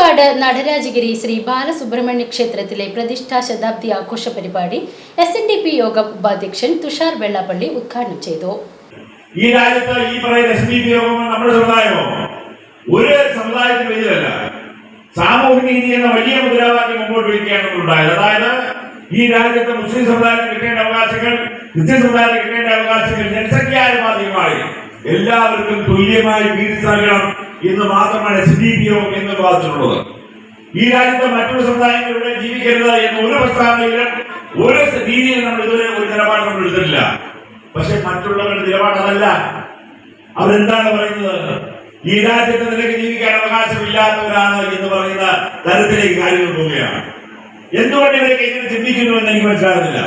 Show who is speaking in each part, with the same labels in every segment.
Speaker 1: പാലക്കാട് നടരാജഗിരി ശ്രീ ബാലസുബ്രഹ്മണ്യ ക്ഷേത്രത്തിലെ പ്രതിഷ്ഠാ ശതാബ്ദി ആഘോഷ പരിപാടി എസ് എൻ ഡി പി യോഗം ഉപാധ്യക്ഷൻ തുഷാർ വെള്ളാപ്പള്ളി ഉദ്ഘാടനം ചെയ്തു.
Speaker 2: ഈ രാജ്യത്ത് ഈ പറയുന്ന സമുദായമോ? ഒരു നീതി എന്ന വലിയ മുദ്രാവാക്യം മുമ്പോട്ട് അതായത് ഈ രാജ്യത്തെ മുസ്ലിം സമുദായത്തിന് കിട്ടേണ്ട അവകാശങ്ങൾ ക്രിസ്ത്യൻ സമുദായത്തിന് കിട്ടേണ്ട അവകാശങ്ങൾ ജനസംഖ്യാനുപാതികമായി എല്ലാവർക്കും തുല്യമായി വീതി നൽകണം എന്ന് മാത്രമാണ് എസ് ഡി പി ഒ എന്ന് വാദിച്ചിട്ടുള്ളത് ഈ രാജ്യത്തെ മറ്റൊരു സമുദായങ്ങളിലൂടെ ജീവിക്കരുത് എന്ന ഒരു പ്രസ്താവനയിലും ഒരു രീതിയിലും നമ്മൾ ഇതുവരെ ഒരു നിലപാട് നമ്മൾ എടുത്തിട്ടില്ല. പക്ഷെ മറ്റുള്ളവരുടെ നിലപാടതല്ല. അവരെന്താണ് പറയുന്നത്? ഈ രാജ്യത്തെ നിനക്ക് ജീവിക്കാൻ അവകാശമില്ലാത്തവരാണ് എന്ന് പറയുന്ന തരത്തിലേക്ക് കാര്യങ്ങൾ പോവുകയാണ്. എന്തുകൊണ്ട് ഇവരൊക്കെ ഇങ്ങനെ ചിന്തിക്കുന്നു എന്ന് എനിക്ക് മനസ്സിലാകുന്നില്ല.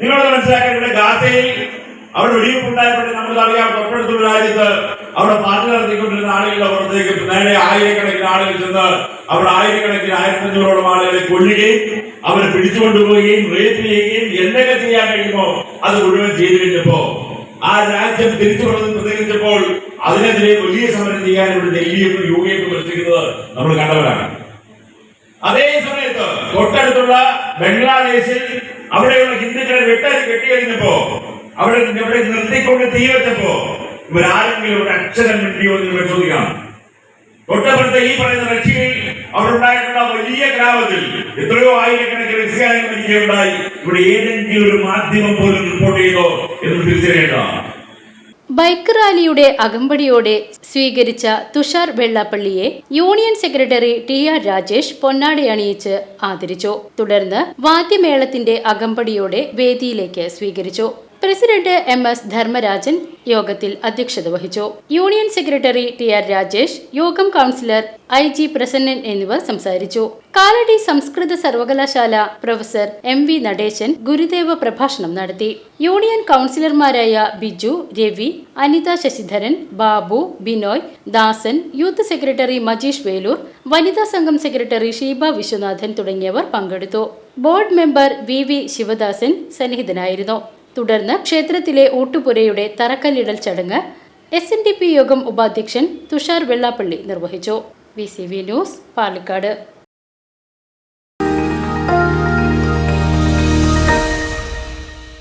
Speaker 2: നിങ്ങളത് മനസ്സിലാക്കാൻ ഇവിടെ ഗാസയിൽ അവിടെ ഒഴിവുണ്ടായപ്പോൾ നമ്മൾ അറിയാം. തൊട്ടടുത്തുള്ള രാജ്യത്ത് നേരെ ആയിരക്കണക്കിന് ആളുകൾ ചെന്ന് അവർ ആയിരക്കണക്കിന് ആയിരത്തഞ്ഞൂറോളം ആളുകളെ കൊല്ലുകയും അവരെ പിടിച്ചുകൊണ്ടുപോവുകയും റേപ്പ് ചെയ്യുകയും എന്തൊക്കെ ചെയ്യാൻ കഴിയുമോ അത് മുഴുവൻ ചെയ്തു കഴിഞ്ഞപ്പോ ആ രാജ്യം തിരിച്ചു പ്രതികരിച്ചപ്പോൾ അതിനെതിരെ വലിയ സമരം ചെയ്യാൻ ഇവിടെ ഡൽഹിയും യു എ പ്രവർത്തിക്കുന്നത് നമ്മൾ കണ്ടവരാണ്. അതേ സമയത്ത് തൊട്ടടുത്തുള്ള ബംഗ്ലാദേശിൽ അവിടെയുള്ള ഹിന്ദുക്കളെ വെട്ടാൻ കെട്ടിയഴിഞ്ഞപ്പോ അവിടെ ഇവിടെ നിർത്തിക്കൊണ്ട് തീ വെച്ചപ്പോ ഇവരാരെങ്കിലും ഒരു അക്ഷരം കിട്ടിയോ എന്ന് പരിശോധിക്കണം തൊട്ടപ്പുറത്തെ ഈ പറയുന്ന റഷ്യയിൽ അവരുണ്ടായിട്ടുള്ള വലിയ ഗ്രാമത്തിൽ എത്രയോ ആയിരക്കണക്കിന് ക്രിസ്ത്യാനികൾ ഇവിടെ ഏതെങ്കിലും ഒരു മാധ്യമം പോലും റിപ്പോർട്ട് ചെയ്തോ എന്ന് തിരിച്ചറിയേണ്ട.
Speaker 1: ബൈക്ക് റാലിയുടെ അകമ്പടിയോടെ സ്വീകരിച്ച Thushar വെള്ളാപ്പള്ളിയെ union secretary T R Rajesh പൊന്നാടി അണിയിച്ച് ആദരിച്ചു. തുടർന്ന് വാദ്യമേളത്തിന്റെ അകമ്പടിയോടെ വേദിയിലേക്ക് സ്വീകരിച്ചു. പ്രസിഡന്റ് എം എസ് ധർമ്മരാജൻ യോഗത്തിൽ അധ്യക്ഷത വഹിച്ചു. Union secretary T R Rajesh യോഗം കൗൺസിലർ ഐ ജി പ്രസന്നൻ എന്നിവർ സംസാരിച്ചു. കാലടി സംസ്കൃത സർവകലാശാല professor M V Natesan Gurudeva പ്രഭാഷണം നടത്തി. യൂണിയൻ കൗൺസിലർമാരായ ബിജു രവി അനിത ശശിധരൻ ബാബു ബിനോയ് ദാസൻ യൂത്ത് സെക്രട്ടറി മജീഷ് വേലൂർ വനിതാ സംഘം സെക്രട്ടറി ഷീബ വിശ്വനാഥൻ തുടങ്ങിയവർ പങ്കെടുത്തു. Board member V V Sivadasan സന്നിഹിതനായിരുന്നു. തുടർന്ന് ക്ഷേത്രത്തിലെ ഊട്ടുപുരയുടെ തറക്കല്ലിടൽ ചടങ്ങ് എസ് എൻ ഡി പി യോഗം ഉപാധ്യക്ഷൻ തുഷാർ വെള്ളാപ്പള്ളി നിർവഹിച്ചു. V C V news Palakkad.